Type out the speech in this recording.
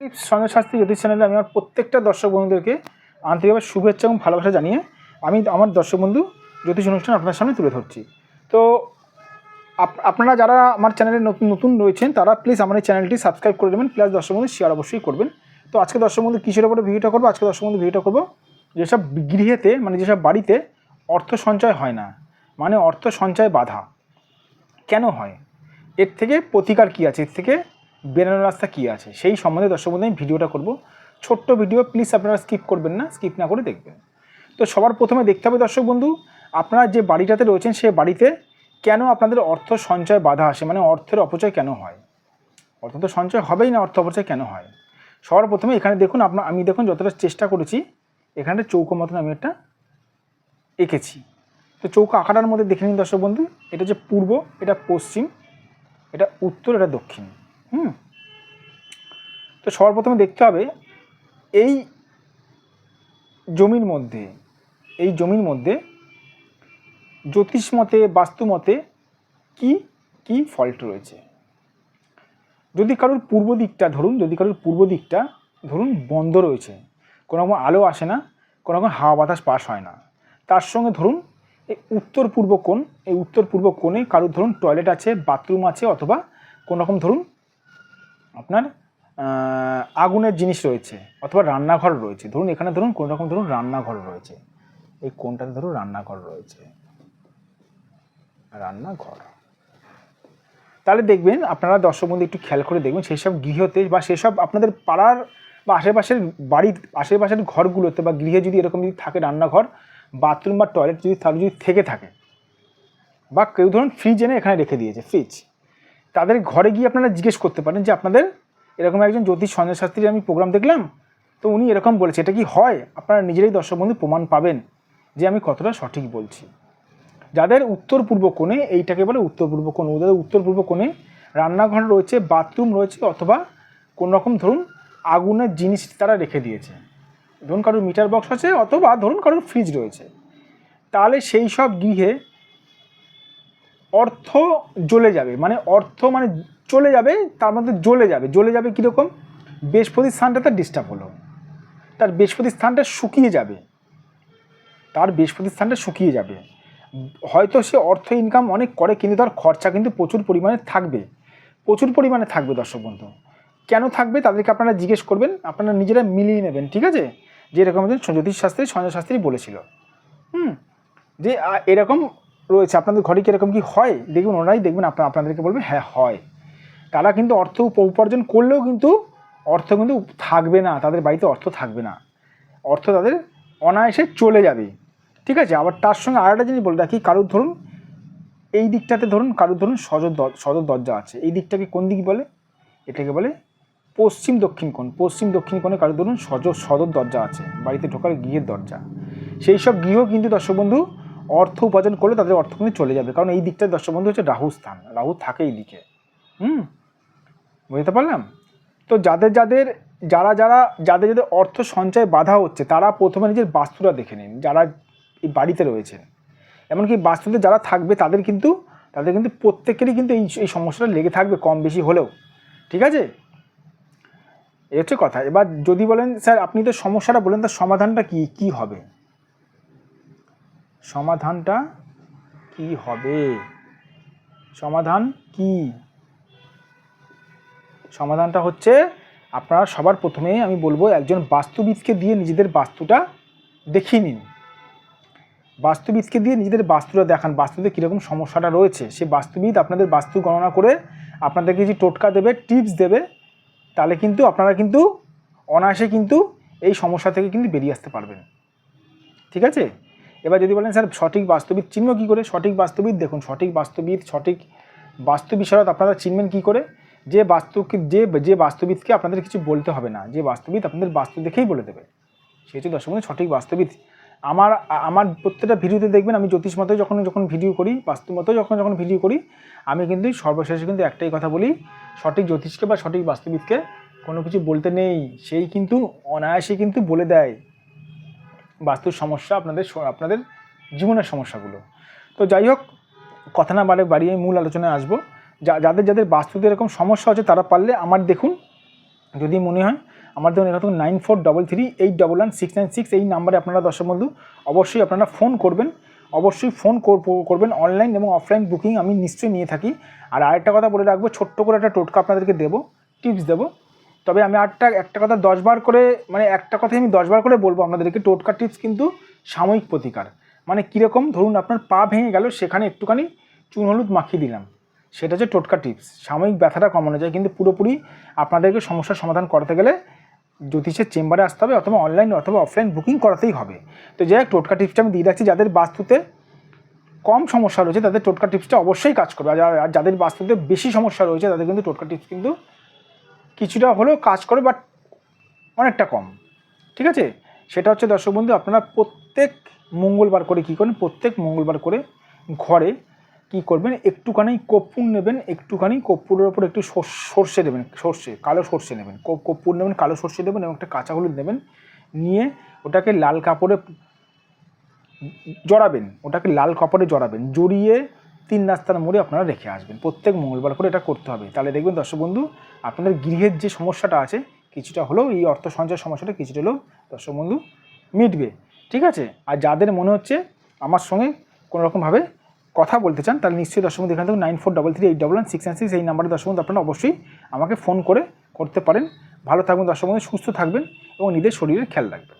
সঞ্জয় শাস্ত্রী জ্যোতিষ চ্যানেলে আমি আমার প্রত্যেকটা দর্শক বন্ধুদেরকে আন্তরিকভাবে শুভেচ্ছা এবং ভালোবাসা জানিয়ে আমি আমার দর্শক বন্ধু জ্যোতিষ অনুষ্ঠান আপনার সামনে তুলে ধরছি। তো আপ- আপনারা যারা আমার চ্যানেলে নতুন নতুন রয়েছেন, তারা প্লিজ আমার এই চ্যানেলটি সাবস্ক্রাইব করে দেবেন প্লাস দর্শক বন্ধু শেয়ার অবশ্যই করবেন। তো আজকে দর্শক বন্ধু কিসের উপরে ভিডিওটা করব? আজকে দর্শক বন্ধু ভিডিওটা করব যেসব গৃহেতে মানে যেসব বাড়িতে অর্থ সঞ্চয় হয় না মানে অর্থ সঞ্চয় বাধা, কেন হয়? এর থেকে প্রতিকার কী আছে? এর থেকে বেরোনোর রাস্তা কী আছে? সেই সম্বন্ধে দর্শক বন্ধু, আমি ভিডিওটা করব। ছোট্ট ভিডিও প্লিজ আপনারা স্কিপ করবেন না স্কিপ না করে দেখবেন। তো সবার প্রথমে দেখতে হবে দর্শক বন্ধু, আপনারা যে বাড়িটাতে রয়েছেন, সে বাড়িতে কেন আপনাদের অর্থ সঞ্চয় বাধা আসে? মানে অর্থের অপচয় কেন হয়? অর্থ তো সঞ্চয় হবেই না, অর্থ অপচয় কেন হয়? সবার প্রথমে এখানে দেখুন আপনার আমি দেখুন যতটা চেষ্টা করেছি এখানে চৌকো মতন আমি একটা এঁকেছি। তো চৌকো আঁকাটার মধ্যে দেখে নিন দর্শক বন্ধু, এটা যে পূর্ব, এটা পশ্চিম, এটা উত্তর, এটা দক্ষিণ। হুম। তো সবার প্রথমে দেখতে হবে, এই জমির মধ্যে, এই জমির মধ্যে জ্যোতিষ মতে, বাস্তু মতে কি কি ফল্ট রয়েছে? যদি কারোর পূর্ব দিকটা ধরুন, যদি কারোর পূর্ব দিকটা ধরুন বন্ধ রয়েছে, কোনো রকম আলো আসে না, কোনো রকম হাওয়া বাতাস পাস হয় না, তার সঙ্গে ধরুন এই উত্তর পূর্ব কোণ, এই উত্তর পূর্ব কোণে কারোর ধরুন টয়লেট আছে বাথরুম আছে, অথবা কোনো রকম ধরুন আপনার আগুনের জিনিস রয়েছে অথবা রান্নাঘর রয়েছে। ধরুন, এখানে ধরুন, কোনো রকম ধরুন রান্নাঘর রয়েছে। এই কোনটাতে ধরুন রান্নাঘর রয়েছে? রান্নাঘর। তাহলে দেখবেন, আপনারা দর্শক বন্ধু একটু খেয়াল করে দেখবেন, সেসব গৃহতে বা সেসব আপনাদের পাড়ার বা আশেপাশের বাড়ির, আশেপাশের ঘরগুলোতে বা গৃহে যদি এরকম যদি থাকে রান্নাঘর, বাথরুম বা টয়লেট যদি তাহলে যদি থেকে থাকে, বা কেউ ধরুন ফ্রিজ এনে এখানে রেখে দিয়েছে ফ্রিজ তাদের ঘরে গিয়ে আপনারা জিজ্ঞেস করতে পারেন যে আপনাদের এরকম একজন জ্যোতিষ সঞ্জয় শাস্ত্রীর আমি প্রোগ্রাম দেখলাম, তো উনি এরকম বলেছে, এটা কি হয়? আপনারা নিজেরাই দর্শক বন্ধু প্রমাণ পাবেন যে আমি কতটা সঠিক বলছি। যাদের উত্তর পূর্ব কোণে, এইটাকে বলে উত্তর পূর্ব কোণ যাদের উত্তর পূর্ব কোণে রান্নাঘর রয়েছে, বাথরুম রয়েছে অথবা কোন রকম ধরুন আগুনের জিনিস তারা রেখে দিয়েছে। ধরুন কারোর মিটার বক্স আছে অথবা ধরুন কারোর ফ্রিজ রয়েছে। তাহলে সেই সব গৃহে অর্থ জ্বলে যাবে। মানে অর্থ মানে চলে যাবে, তার মধ্যে জ্বলে যাবে। জ্বলে যাবে কীরকম? বৃহস্পতির স্থানটা তার ডিস্টার্ব হলো। তার বৃহস্পতির স্থানটা শুকিয়ে যাবে। তার বৃহস্পতির স্থানটা শুকিয়ে যাবে। হয়তো সে অর্থ ইনকাম অনেক করে, কিন্তু তার খরচা কিন্তু প্রচুর পরিমাণে থাকবে। প্রচুর পরিমাণে থাকবে দর্শক বন্ধু। কেন থাকবে তাদেরকে আপনারা জিজ্ঞেস করবেন, আপনারা নিজেরা মিলিয়ে নেবেন, ঠিক আছে? যে এরকম একজন জ্যোতিষ শাস্ত্রী, সঞ্জয় শাস্ত্রী বলেছিল। হুম? যে এরকম রয়েছে। আপনাদের ঘরে কীরকম কি হয়? দেখবেন, ওনারাই দেখবেন, আপনার আপনাদেরকে বলবেন হ্যাঁ হয়। তারা কিন্তু অর্থ উপ- উপার্জন করলেও কিন্তু অর্থ কিন্তু থাকবে না। তাদের বাড়িতে অর্থ থাকবে না। অর্থ তাদের অনায়াসে চলে যাবে। ঠিক আছে? আবার তার সঙ্গে আরেকটা জিনিস বলে রাখি, কারোর ধরুন, এই দিকটাতে ধরুন, কারোর ধরুন সজর সদর দরজা আছে। এই দিকটাকে কোন দিক বলে? এটাকে বলে পশ্চিম দক্ষিণ কোণ। পশ্চিম দক্ষিণ কোণে কারোর ধরুন সজর, সদর দরজা আছে। বাড়িতে ঢোকার গৃহের দরজা। সেই সব গৃহ কিন্তু দর্শক বন্ধু অর্থ উপার্জন করলে তাদের অর্থ কিন্তু চলে যাবে। কারণ এই দিকটা দর্শক বন্ধু হচ্ছে রাহু স্থান। রাহু থাকে এই দিকে হুম? বুঝতে পারলাম? তো যাদের যাদের, যারা যারা, যাদের যাদের অর্থ সঞ্চয় বাধা হচ্ছে, তারা প্রথমে নিজের বাস্তুটা দেখে নিন, যারা এই বাড়িতে রয়েছেন। এমনকি বাস্তুতে যারা থাকবে, তাদের কিন্তু তাদের কিন্তু প্রত্যেকেরই কিন্তু এই এই সমস্যাটা লেগে থাকবে কম বেশি হলেও। ঠিক আছে? এই হচ্ছে কথা। এবার যদি বলেন, স্যার, আপনি তো সমস্যাটা বলেন, তার সমাধানটা কি কি হবে? সমাধানটা কি হবে? সমাধান কি? সমাধানটা হচ্ছে আপনারা সবার প্রথমে আমি বলব একজন বাস্তুবিদকে দিয়ে নিজেদের বাস্তুটা দেখিয়ে নিন। বাস্তুবিদকে দিয়ে নিজেদের বাস্তুটা দেখান, বাস্তুতে কীরকম সমস্যাটা রয়েছে। সে বাস্তুবিদ আপনাদের বাস্তু গণনা করে আপনাদেরকে যে টোটকা দেবে, টিপস দেবে, তাহলে কিন্তু আপনারা কিন্তু অনায়াসে কিন্তু এই সমস্যা থেকে কিন্তু বেরিয়ে আসতে পারবেন। ঠিক আছে? এবার যদি বলেন, স্যার, সঠিক বাস্তবিদ চিহ্ন কী করে? সঠিক বাস্তবিদ দেখুন, সঠিক বাস্তবিদ সঠিক বাস্তু বিশারদ আপনারা চিনবেন কী করে? যে বাস্তুকে যে যে বাস্তবিদকে আপনাদের কিছু বলতে হবে না, যে বাস্তবিদ আপনাদের বাস্তু দেখেই বলে দেবে। সে হচ্ছে দর্শক সঠিক বাস্তবিদ আমার আমার প্রত্যেকটা ভিডিওতে দেখবেন, আমি জ্যোতিষ মতো যখন যখন ভিডিও করি বাস্তু মতো যখন যখন ভিডিও করি, আমি কিন্তু সর্বশেষে কিন্তু একটাই কথা বলি, সঠিক জ্যোতিষকে বা সঠিক বাস্তবিদকে কোনো কিছু বলতে নেই, সেই কিন্তু অনায়াসে কিন্তু বলে দেয়। বাস্তুর সমস্যা, আপনাদের আপনাদের জীবনের সমস্যাগুলো। তো যাই হোক, কথা না বাড়ে বাড়িয়ে মূল আলোচনায় আসব। যা, যাদের যাদের বাস্তুতে এরকম সমস্যা হচ্ছে, তারা পারলে আমার দেখুন, যদি মনে হয়, আমার দেখুন এটা nine four double three eight double one six nine six এই নাম্বারে আপনারা দর্শক বন্ধু, অবশ্যই আপনারা ফোন করবেন, অবশ্যই ফোন কর- করবেন অনলাইন এবং অফলাইন বুকিং আমি নিশ্চয়ই নিয়ে থাকি। আর আরেকটা কথা বলে রাখব, ছোট্ট করে একটা টোটকা আপনাদেরকে দেবো, টিপস দেবো তবে আমি আটটা, একটা কথা দশবার করে মানে একটা কথাই আমি দশবার করে বলব আপনাদেরকে, টোটকা টিপস কিন্তু সাময়িক প্রতিকার। মানে কীরকম, ধরুন আপনার পা ভেঙে গেল, সেখানে একটুখানি চুন হলুদ মাখিয়ে দিলাম। সেটা হচ্ছে টোটকা টিপস। সাময়িক ব্যথাটা কমানো যায়, কিন্তু পুরোপুরি আপনাদেরকে সমস্যার সমাধান করতে গেলে জ্যোতিষের চেম্বারে আসতে হবে, অথবা অনলাইন অথবা অফলাইন বুকিং করাতেই হবে। তো যাই হোক, টোটকা টিপসটা আমি দিয়ে রাখছি যাদের বাস্তুতে কম সমস্যা রয়েছে, তাদের টোটকা টিপসটা অবশ্যই কাজ করবে। আর যাদের বাস্তুতে বেশি সমস্যা রয়েছে, তাদের কিন্তু টোটকা টিপস কিন্তু কিছুটা হলেও কাজ করে বাট অনেকটা কম। ঠিক আছে? সেটা হচ্ছে, দর্শক বন্ধু, আপনারা প্রত্যেক মঙ্গলবার করে কী করেন? প্রত্যেক মঙ্গলবার করে ঘরে কি করবেন? একটুখানি কর্পূর নেবেন, একটুখানি কর্পূরের ওপর একটু সর- সর্ষে দেবেন, সর্ষে, কালো সর্ষে নেবেন কর্পূর নেবেন, কালো সর্ষে দেবেন এবং একটা কাঁচা হলুদ নেবেন, নিয়ে ওটাকে লাল কাপড়ে জড়াবেন, ওটাকে লাল কাপড়ে জড়াবেন, জড়িয়ে তিন রাস্তার মোড়ে আপনারা রেখে আসবেন। প্রত্যেক মঙ্গলবার করে এটা করতে হবে। তাহলে দেখবেন দর্শক বন্ধু, আপনাদের গৃহের যে সমস্যাটা আছে, কিছুটা হলেও এই অর্থ সঞ্চয় সমস্যাটা কিছুটা হলেও দর্শক বন্ধু মিটবে। ঠিক আছে? আর যাদের মনে হচ্ছে আমার সঙ্গে কোনো রকমভাবে কথা বলতে চান, তাহলে নিশ্চয়ই দর্শক বন্ধু এখান nine four double three eight double one six nine six এই নাম্বারে দর্শক বন্ধু আপনারা অবশ্যই আমাকে ফোন করে করতে পারেন। ভালো থাকবেন দর্শক বন্ধু, সুস্থ থাকবেন এবং নিজের শরীরের খেয়াল রাখবেন।